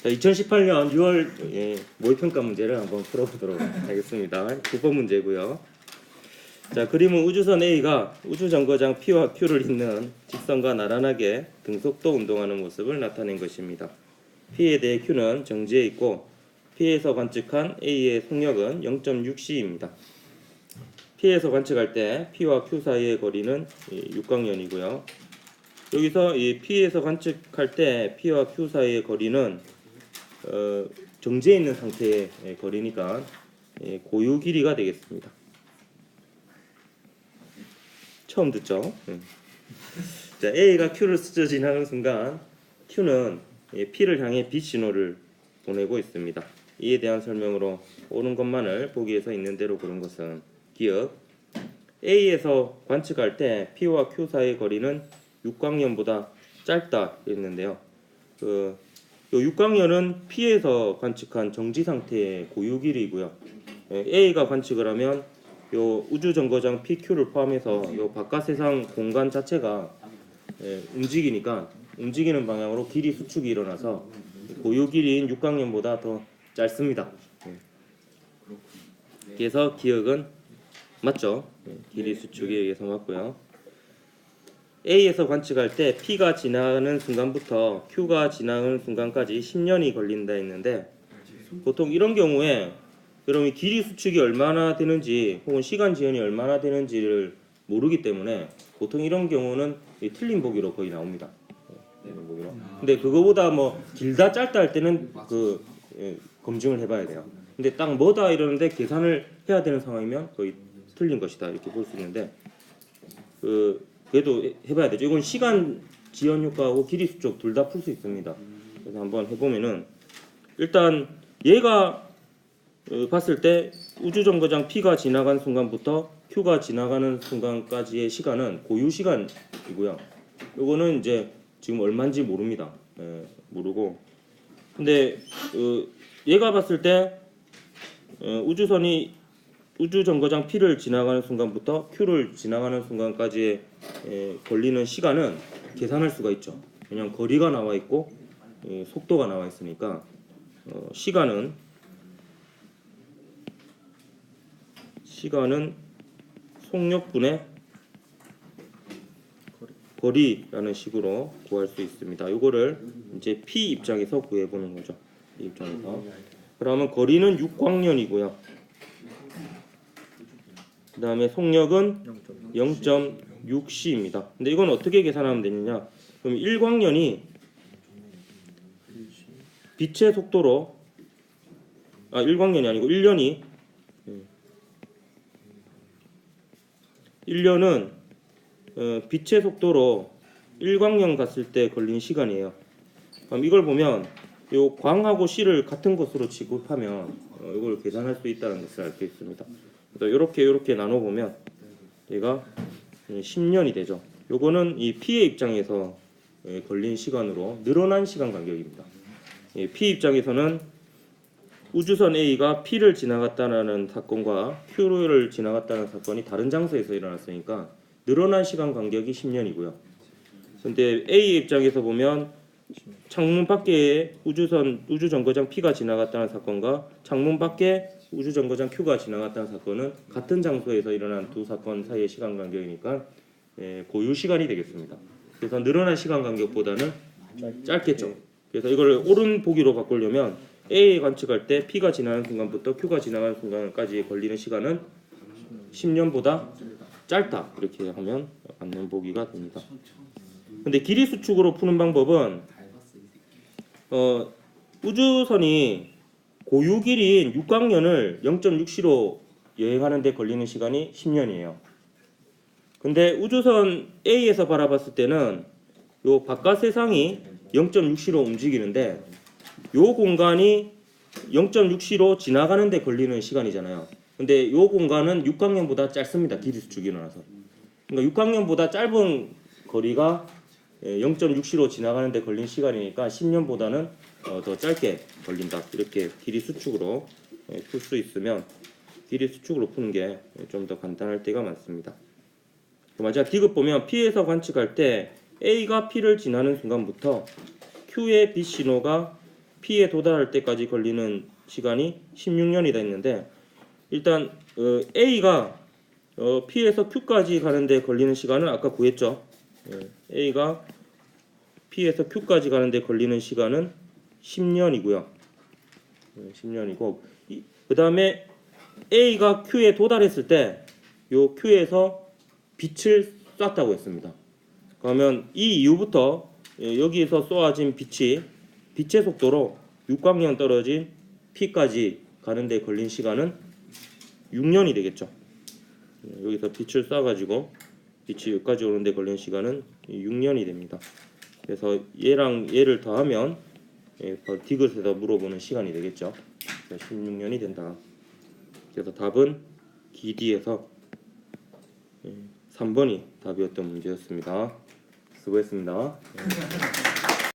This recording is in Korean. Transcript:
자, 2018년 6월 예, 모의평가 문제를 한번 풀어보도록 하겠습니다. 9번 문제고요. 자, 그림은 우주선 A가 우주정거장 P와 Q를 잇는 직선과 나란하게 등속도 운동하는 모습을 나타낸 것입니다. P에 대해 Q는 정지해 있고 P에서 관측한 A의 속력은 0.6c입니다. P에서 관측할 때 P와 Q 사이의 거리는 6광년이고요. 여기서 이 P에서 관측할 때 P와 Q 사이의 거리는 어, 정지해 있는 상태의 거리니까 예, 고유 길이가 되겠습니다. 처음 듣죠? 음. 자, A가 Q를 스쳐 지나가는 순간 Q는 예, P를 향해 빛 신호를 보내고 있습니다. 이에 대한 설명으로 옳은 것만을 보기 위해서 있는 대로 고른 것은 기억 A에서 관측할 때 P와 Q 사이의 거리는 6광년보다 짧다 했는데요. 그, 요 6광년은 P에서 관측한 정지 상태의 고유 길이고요. 예, A가 관측을 하면 요 우주 정거장 PQ를 포함해서 요 바깥 세상 공간 자체가 예, 움직이니까 움직이는 방향으로 길이 수축이 일어나서 고유 길이인 6광년보다 더 짧습니다. 예. 그래서 기억은 맞죠? 예, 길이 수축에 의해서 맞고요. A에서 관측할 때 P가 지나가는 순간부터 Q가 지나가는 순간까지 10년이 걸린다 했는데 보통 이런 경우에 여러분이 길이 수축이 얼마나 되는지 혹은 시간 지연이 얼마나 되는지를 모르기 때문에 보통 이런 경우는 이 틀린 보기로 거의 나옵니다. 예, 틀린 보기로. 근데 그거보다 뭐 길다 짧다 할 때는 그 예, 검증을 해봐야 돼요. 근데 딱 뭐다 이러는데 계산을 해야 되는 상황이면 거의 틀린 것이다 이렇게 볼 수 있는데 그 그래도 해봐야 되죠. 이건 시간 지연 효과하고 길이 수축 둘 다 풀 수 있습니다. 그래서 한번 해보면은 일단 얘가 어, 봤을 때 우주 정거장 P가 지나간 순간부터 Q가 지나가는 순간까지의 시간은 고유 시간이고요. 요거는 이제 지금 얼마인지 모릅니다. 예, 모르고. 근데 어, 얘가 봤을 때 어, 우주선이 우주 정거장 P를 지나가는 순간부터 Q를 지나가는 순간까지의 에, 걸리는 시간은 계산할 수가 있죠. 왜냐하면 거리가 나와 있고 에, 속도가 나와 있으니까 어, 시간은 시간은 속력분의 거리라는 식으로 구할 수 있습니다. 이거를 이제 P 입장에서 구해 보는 거죠. 이 입장에서. 그러면 거리는 6광년이고요. 그 다음에 속력은 0.6c입니다. 근데 이건 어떻게 계산하면 되느냐? 그럼 1광년이 빛의 속도로 아 1광년이 아니고 1년이 1년은 어, 빛의 속도로 1광년 갔을 때 걸린 시간이에요. 그럼 이걸 보면 요 광하고 C를 같은 것으로 취급하면 어, 이걸 계산할 수 있다는 것을 알 수 있습니다. 그래서 이렇게 이렇게 나눠 보면 얘가 10년이 되죠. 요거는 이 P의 입장에서 예, 걸린 시간으로 늘어난 시간 간격입니다. 예, P 입장에서는 우주선 A가 P를 지나갔다는 사건과 Q를 지나갔다는 사건이 다른 장소에서 일어났으니까 늘어난 시간 간격이 10년이고요. 근데 A 입장에서 보면 창문 밖에 우주선 우주 정거장 P가 지나갔다는 사건과 창문 밖에 우주 정거장 Q가 지나갔다는 사건은 같은 장소에서 일어난 두 사건 사이의 시간 간격이니까 예, 고유 시간이 되겠습니다. 그래서 늘어난 시간 간격보다는 짧겠죠. 그래서 이걸 옳은 보기로 바꾸려면 A 관측할 때 P가 지나는 순간부터 Q가 지나가는 순간까지 걸리는 시간은 10년보다 짧다 이렇게 하면 맞는 보기가 됩니다. 근데 길이 수축으로 푸는 방법은 어, 우주선이 고유 길이인 6광년을 0.6c로 여행하는데 걸리는 시간이 10년이에요. 근데 우주선 A에서 바라봤을 때는 요 바깥 세상이 0.6c로 움직이는데 요 공간이 0.6c로 지나가는데 걸리는 시간이잖아요. 근데 요 공간은 6광년보다 짧습니다. 길이 수축이 일어나서. 그러니까 6광년보다 짧은 거리가 0.6c로 지나가는데 걸린 시간이니까 10년보다는 어, 더 짧게 걸린다. 이렇게 길이 수축으로 풀 수 있으면 길이 수축으로 푸는 게 좀 더 간단할 때가 많습니다. 그 마지막 디귿 보면 P에서 관측할 때 A가 P를 지나는 순간부터 Q의 빛 신호가 P에 도달할 때까지 걸리는 시간이 16년이 됐는데 일단 어, A가 어, P에서 Q까지 가는데 걸리는 시간은 아까 구했죠. 예, A가 P에서 Q까지 가는데 걸리는 시간은 10년이고요. 10년이고 그 다음에 A가 Q에 도달했을 때 요 Q에서 빛을 쐈다고 했습니다. 그러면 이 이후부터 예, 여기에서 쏘아진 빛이 빛의 속도로 6광년 떨어진 P까지 가는데 걸린 시간은 6년이 되겠죠. 예, 여기서 빛을 쏴가지고 빛이 여기까지 오는데 걸린 시간은 6년이 됩니다. 그래서 얘랑 얘를 더하면 예, 더 디귿에서 물어보는 시간이 되겠죠. 16년이 된다. 그래서 답은 기디에서 3번이 답이었던 문제였습니다. 수고했습니다.